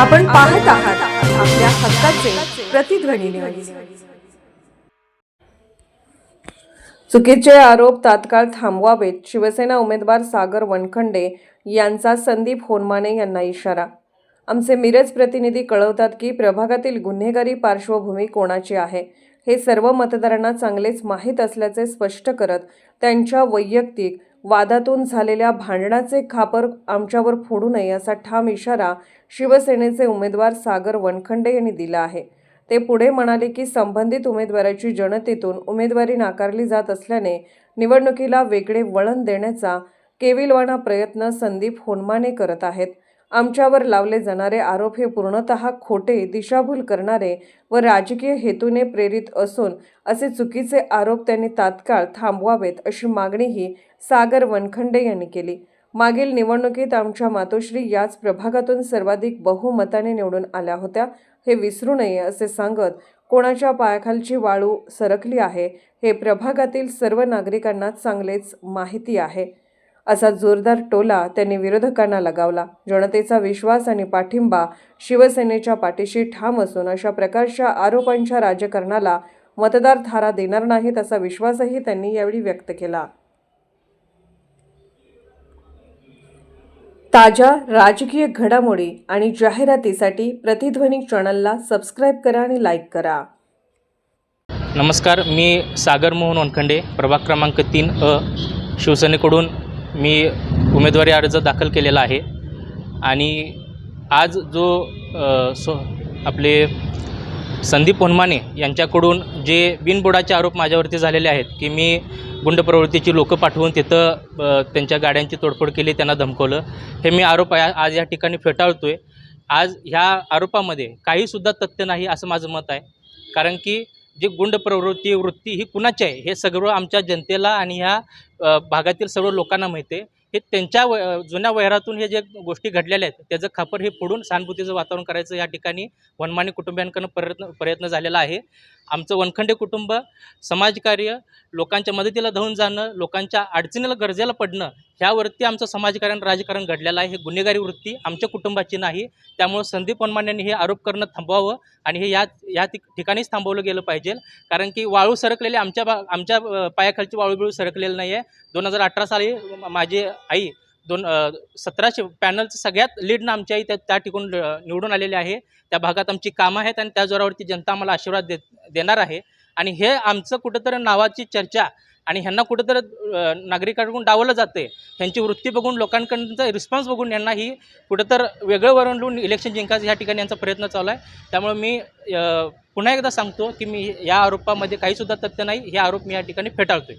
आपण पाहत आहात आपल्या हक्काचे प्रतिध्वनी चुकीचे आरोप तात्काळ थांबवावेत शिवसेना उमेदवार सागर वनखंडे यांचा संदीप होनमाने यांना इशारा. आमचे मिरज प्रतिनिधी कळवतात की प्रभागातील गुन्हेगारी पार्श्वभूमी कोणाची आहे? हे सर्व मतदारांना चांगलेच माहीत असल्याचे स्पष्ट करत त्यांच्या वैयक्तिक वादातून झालेल्या भांडणाचे खापर आमच्यावर फोडू नये असा ठाम इशारा शिवसेनेचे उमेदवार सागर वनखंडे यांनी दिला आहे. ते पुढे म्हणाले की संबंधित उमेदवाराची जनतेतून उमेदवारी नाकारली जात असल्याने निवडणुकीला वेगळे वळण देण्याचा केविलवाणा प्रयत्न संदीप होनमाने करत आहेत. आमच्यावर लावले जाणारे आरोप हे पूर्णतः खोटे दिशाभूल करणारे व राजकीय हेतूने प्रेरित असून असे चुकीचे आरोप त्यांनी तात्काळ थांबवावेत अशी मागणीही सागर वनखंडे यांनी केली. मागील निवडणुकीत आमच्या मातोश्री याच प्रभागातून सर्वाधिक बहुमताने निवडून आल्या होत्या. हे विसरू नये असे सांगत कोणाच्या पायाखालची वाळू सरकली आहे हे प्रभागातील सर्व नागरिकांना चांगलेच माहिती आहे. असा जोरदार टोला त्यांनी विरोधकांना लगावला. जनतेचा विश्वास आणि पाठिंबा शिवसेनेच्या पाठीशी ठाम असून अशा प्रकारच्या आरोपांच्या राजकारणाला मतदार थारा देणार नाहीत असा विश्वासही त्यांनी यावेळी व्यक्त केला. ताज्या राजकीय घडामोडी आणि जाहिरातीसाठी प्रतिध्वनी चॅनलला सबस्क्राईब करा आणि लाईक करा. नमस्कार मी सागर मोहन वानखंडे प्रभाग क्रमांक तीन अ शिवसेनेकडून मी उमेदवारी अर्ज दाखल केलेला आहे. आणि आज जो सो आपले संदीप होनमाने यांच्याकडून जे बिनबुडाचे आरोप माझ्यावरती झालेले आहेत की मी गुंड प्रवृत्तीची लोकं पाठवून तिथं त्यांच्या गाड्यांची तोडफोड केली त्यांना धमकवलं हे मी आरोप आज या ठिकाणी फेटाळतो आहे आज ह्या आरोपामध्ये काहीसुद्धा तथ्य नाही असं माझं मत आहे. कारण की जी गुंड प्रवृत्ती वृत्ती ही कुणाची आहे? हे सगळं आमच्या जनतेला आणि ह्या भागातील सर्व लोकांना माहिती आहे. हे त्यांच्या व जुन्या वैरातून हे जे गोष्टी घडलेल्या आहेत त्याचं खापर हे फोडून सहानुभूतीचं वातावरण करायचं या ठिकाणी वनमानी कुटुंबियांकडून प्रयत्न प्रयत्न झालेला आहे. आमचं वनखंडे कुटुंब समाजकार्य लोकांच्या मदतीला धावून जाणं लोकांच्या अडचणीला गरजेला पडणं ह्यावरती आमचं समाजकारण राजकारण घडलेलं आहे. हे गुन्हेगारी वृत्ती आमच्या कुटुंबाची नाही. त्यामुळं संदीप वनमान्यांनी हे आरोप करणं थांबवावं आणि हे या या ठिकाणीच थांबवलं गेलं पाहिजे. कारण की वाळू सरकलेली आमच्या बा आमच्या पायाखालची वाळू बिळू सरकलेलं नाही आहे दोन हजार अठरा साली माझी आई दोन सतराशे पॅनलचं सगळ्यात लीडनं ना आई त्या त्या ठिकाण निवडून आलेले आहे. त्या भागात आमची कामं आहेत आणि त्या जोरावरती जनता आम्हाला आशीर्वाद दे देणार आहे. आणि हे आमचं कुठंतरी नावाची चर्चा आणि ह्यांना कुठंतरी नागरिकांकडून डावलं जाते ह्यांची वृत्ती बघून लोकांकडचा रिस्पॉन्स बघून यांना ही कुठंतर वेगळं लिहून इलेक्शन जिंकायचं ह्या ठिकाणी यांचा प्रयत्न चालू आहे. त्यामुळे मी पुन्हा एकदा सांगतो की मी या आरोपामध्ये काहीसुद्धा तथ्य नाही. हे आरोप मी या ठिकाणी फेटाळतोय.